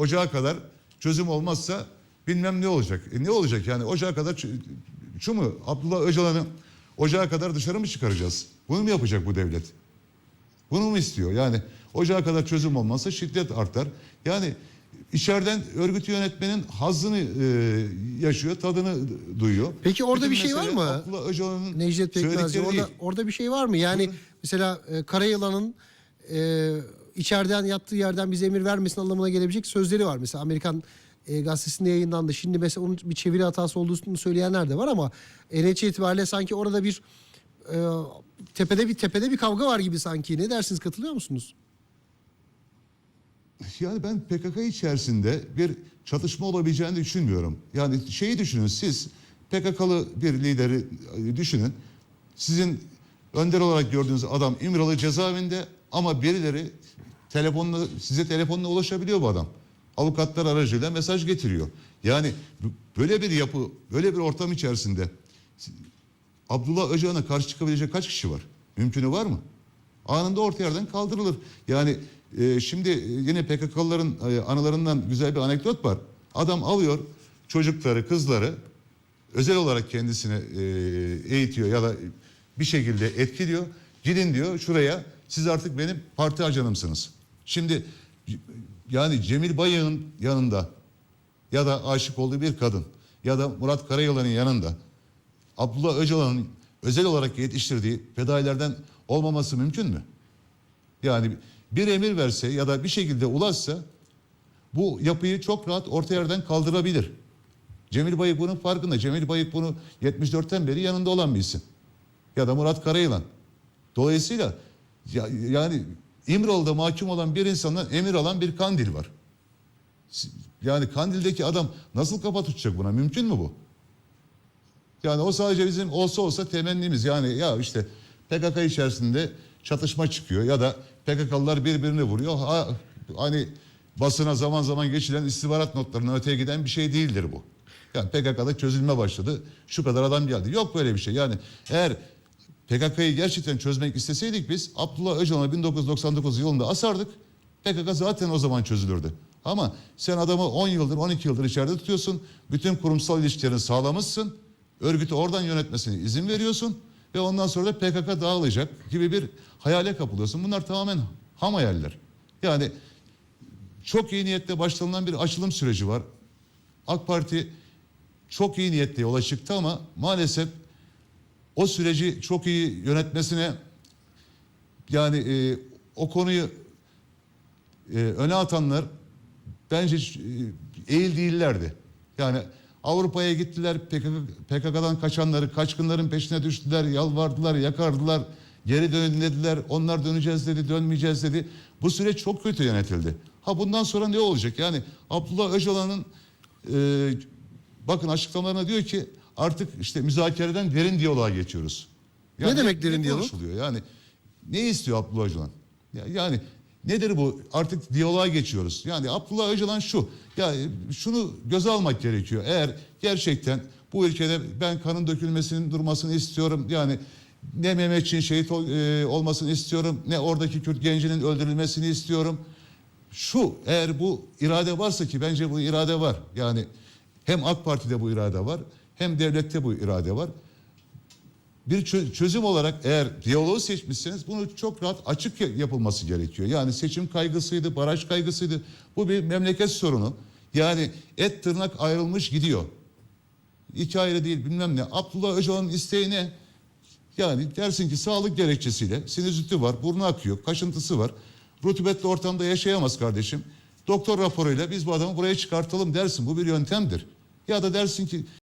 ocağa kadar çözüm olmazsa bilmem ne olacak. E ne olacak yani ocağa kadar şu mu Abdullah Öcalan'ı ocağa kadar dışarı mı çıkaracağız? Bunu mu yapacak bu devlet? Bunu mu istiyor? Yani ocağa kadar çözüm olmazsa şiddet artar. Yani içeriden örgütü yönetmenin hazzını e, yaşıyor, tadını duyuyor. Peki orada Bütün bir şey var mı? Abdullah Öcalan'ın Necdet söyledikleri orada, değil. orada bir şey var mı? Yani mesela e, Karayılan'ın e, içeriden yattığı yerden bize emir vermesin anlamına gelebilecek sözleri var. Mesela Amerikan e, gazetesinde yayınlandı. Şimdi mesela onun bir çeviri hatası olduğunu söyleyenler de var ama netice itibariyle sanki orada bir e, tepede bir tepede bir kavga var gibi sanki. Ne dersiniz katılıyor musunuz? Yani ben PKK içerisinde bir çatışma olabileceğini düşünmüyorum. Yani şeyi düşünün siz PKK'lı bir lideri e, düşünün. Sizin önder olarak gördüğünüz adam İmralı cezaevinde ama birileri telefonla size telefonla ulaşabiliyor bu adam. Avukatlar aracıyla mesaj getiriyor. Yani böyle bir yapı, böyle bir ortam içerisinde Abdullah Öcalan'a karşı çıkabilecek kaç kişi var? Mümkünü var mı? Anında orta yerden kaldırılır. Yani e, şimdi e, yine PKK'lıların e, anılarından güzel bir anekdot var. Adam alıyor çocukları, kızları özel olarak kendisine e, eğitiyor ya da bir şekilde etkiliyor. Gidin diyor şuraya siz artık benim parti ajanımsınız. Şimdi yani Cemil Bayık'ın yanında ya da aşık olduğu bir kadın ya da Murat Karayılan'ın yanında Abdullah Öcalan'ın özel olarak yetiştirdiği fedailerden olmaması mümkün mü? Yani bir emir verse ya da bir şekilde ulaşsa bu yapıyı çok rahat orta yerden kaldırabilir. Cemil Bayık bunun farkında. Cemil Bayık bunu 74'ten beri yanında olan bir isim. Ya da Murat Karayılan. Dolayısıyla ya- yani İmralı'da mahkum olan bir insandan emir alan bir Kandil var. Yani Kandil'deki adam nasıl kafa tutacak buna? Mümkün mü bu? Yani o sadece bizim olsa olsa temennimiz. Yani ya işte PKK içerisinde çatışma çıkıyor ya da PKK'lılar birbirini vuruyor. Ha, hani basına zaman zaman geçilen istihbarat notlarına öteye giden bir şey değildir bu. Yani PKK'da çözülme başladı. Şu kadar adam geldi. Yok böyle bir şey. Yani eğer PKK'yı gerçekten çözmek isteseydik biz Abdullah Öcalan'ı 1999 yılında asardık. PKK zaten o zaman çözülürdü. Ama sen adamı 10 yıldır 12 yıldır içeride tutuyorsun. Bütün kurumsal ilişkilerini sağlamışsın. Örgütü oradan yönetmesine izin veriyorsun. Ve ondan sonra da PKK dağılacak gibi bir hayale kapılıyorsun. Bunlar tamamen ham hayaller. Yani çok iyi niyetle başlanılan bir açılım süreci var. AK Parti çok iyi niyetle yola çıktı ama maalesef o süreci çok iyi yönetmesine yani e, o konuyu e, öne atanlar bence e, eğil değillerdi. Yani Avrupa'ya gittiler PKK, PKK'dan kaçanları kaçkınların peşine düştüler yalvardılar yakardılar geri dönün dediler onlar döneceğiz dedi dönmeyeceğiz dedi. Bu süreç çok kötü yönetildi. Ha bundan sonra ne olacak? Yani Abdullah Öcalan'ın e, bakın açıklamalarına diyor ki artık işte müzakereden derin diyaloğa geçiyoruz. Ne demek derin diyalog? konuşuluyor? Yani ne istiyor Abdullah Öcalan? Ya- Yani nedir bu? Artık diyaloğa geçiyoruz. Yani Abdullah Öcalan şu. Ya şunu göze almak gerekiyor. Eğer gerçekten bu ülkede ben kanın dökülmesinin durmasını istiyorum. Yani ne Mehmetçiğin şehit ol- e, olmasını istiyorum. Ne oradaki Kürt gencinin öldürülmesini istiyorum. Şu eğer bu irade varsa ki bence bu irade var. Yani hem AK Parti'de bu irade var hem devlette bu irade var bir çö- çözüm olarak eğer diyaloğu seçmişseniz bunu çok rahat açık ya- yapılması gerekiyor. Yani seçim kaygısıydı, baraj kaygısıydı. Bu bir memleket sorunu. Yani et tırnak ayrılmış gidiyor. İki ayrı değil bilmem ne. Abdullah Öcalan'ın isteği ne? Yani dersin ki sağlık gerekçesiyle sinüziti var, burnu akıyor, kaşıntısı var. Rutubetli ortamda yaşayamaz kardeşim. Doktor raporuyla biz bu adamı buraya çıkartalım dersin. Bu bir yöntemdir. Ya da dersin ki